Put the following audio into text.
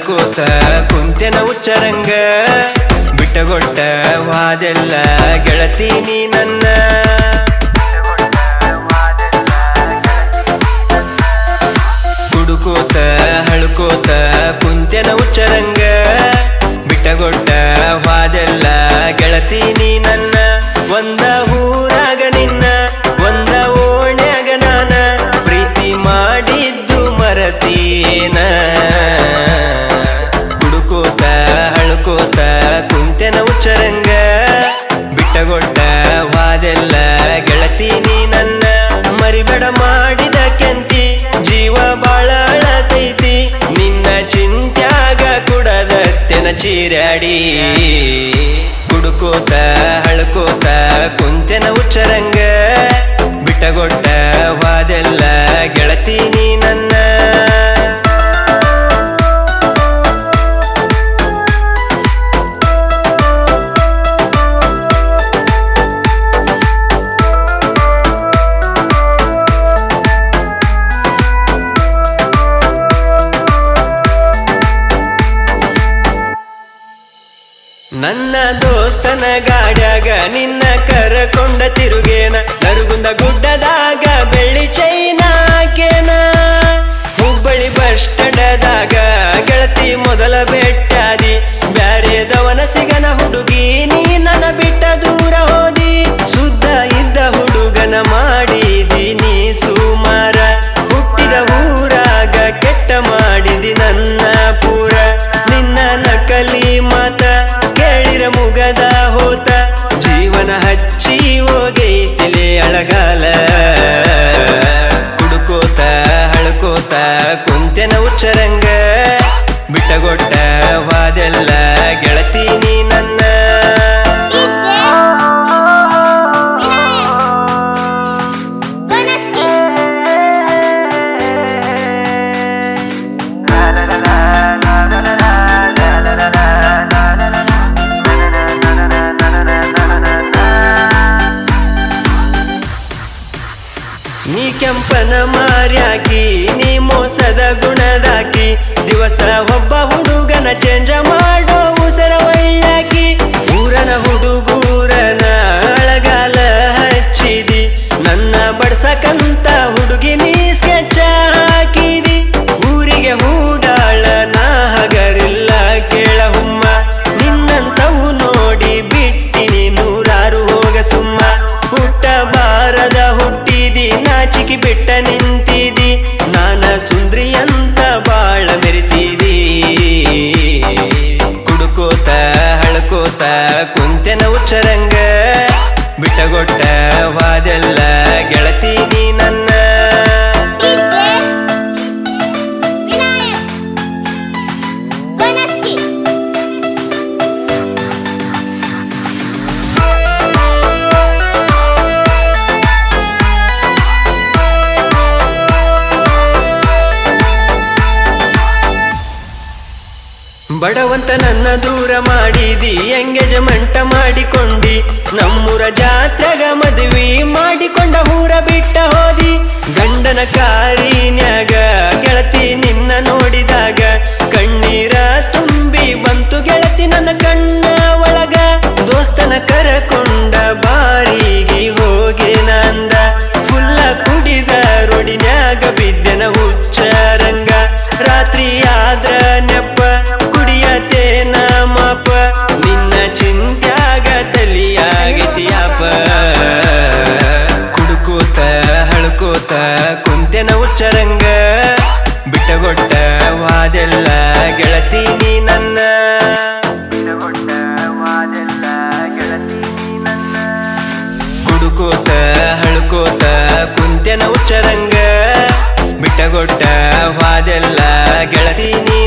ಕುಂತೆನ ಉಚ್ಚರಂಗ, ಬಿಟ್ಟಗೊಟ್ಟ ವಾದೆಲ್ಲ ಗೆಳತಿ ನೀ ನನ್ನ. ಕುಡುಕೋತ ಹಳ್ಕೋತ ಕುಂತೆನ ಉಚ್ಚರಂಗ, ಬಿಟ್ಟಗೊಟ್ಟ ವಾದೆಲ್ಲ ಗೆಳತಿ ನೀ ಚೀರಾಡಿ. ಕುಡುಕೋತ ಹಳ್ಕೋತ ಕುಂತೆನ ಉಚ್ಚರಂಗ ಬಿಟ್ಟಗೊಟ್ಟ ವಾದೆಲ್ಲ ಗೆಳತಿ ನೀ ನನ್ನ ನನ್ನ ದೋಸ್ತನ ಗಾಡ್ಯಾಗ ನಿನ್ನ ಕರಕೊಂಡ ತಿರುಗೇನ ನರುಗುಂದ ಗುಡ್ಡದಾಗ ಬೆಳ್ಳಿ ಚೈನ ಕುಂತೆನ ಉಚ್ಚರಂಗ ಬಿಟ್ಟಗೊಟ್ಟ ನೀ ಕೆಂಪನ ಮಾರ್ಯಾಕಿ ನೀ ಮೋಸದ ಗುಣದಾಕಿ ದಿವಸ ಒಬ್ಬ ಹುಡುಗನ ಚೇಂಜ ಮಾಡೋ ಉಸರ ಒಳ್ಳಾಕಿ ಬಿಟ್ಟ ನಿಂತಿದಿ ನಾನ ಸುಂದ್ರಿ ಅಂತ ಬಾಳ ಮೆರಿತಿದಿ. ಕುಡುಕೋತ ಹಳ್ಕೋತ ಕುಂತೆನ ಉಚ್ಚರಂಗ ಬಿಟ್ಟಗೊಟ್ಟ ಬಡವಂತ ನನ್ನ ದೂರ ಮಾಡಿದಿ ಎಂಗೇಜ್ಮೆಂಟ್ ಮಾಡಿಕೊಂಡಿ. ನಮ್ಮೂರ ಜಾತ್ರೆಗ ಮದುವೆ ಮಾಡಿಕೊಂಡ ಊರ ಬಿಟ್ಟ ಹೋದಿ. ಗಂಡನ ಕಾರಿನ್ಯಾಗ ಗೆಳತಿ ನಿನ್ನ ನೋಡಿದಾಗ, ಕಣ್ಣೀರ ತುಂಬಿ ಬಂತು ಗೆಳತಿ ನನ್ನ ಕಣ್ಣ ಒಳಗ. ದೋಸ್ತನ ಕರಕೊಂಡ ಕುಂತೆನ ಉಚ್ಚರಂಗ ಬಿಟ್ಟಗೊಟ್ಟ ವಾದೆಲ್ಲ ಗೆಳತಿ ನೀ ನನ್ನ. ಕುಡುಕೋತ ಹಳ್ಕೋತ ಕುಂತೆನ ಉಚ್ಚರಂಗ ಬಿಟ್ಟಗೊಟ್ಟ ವಾದೆಲ್ಲ ಗೆಳತಿ ನೀ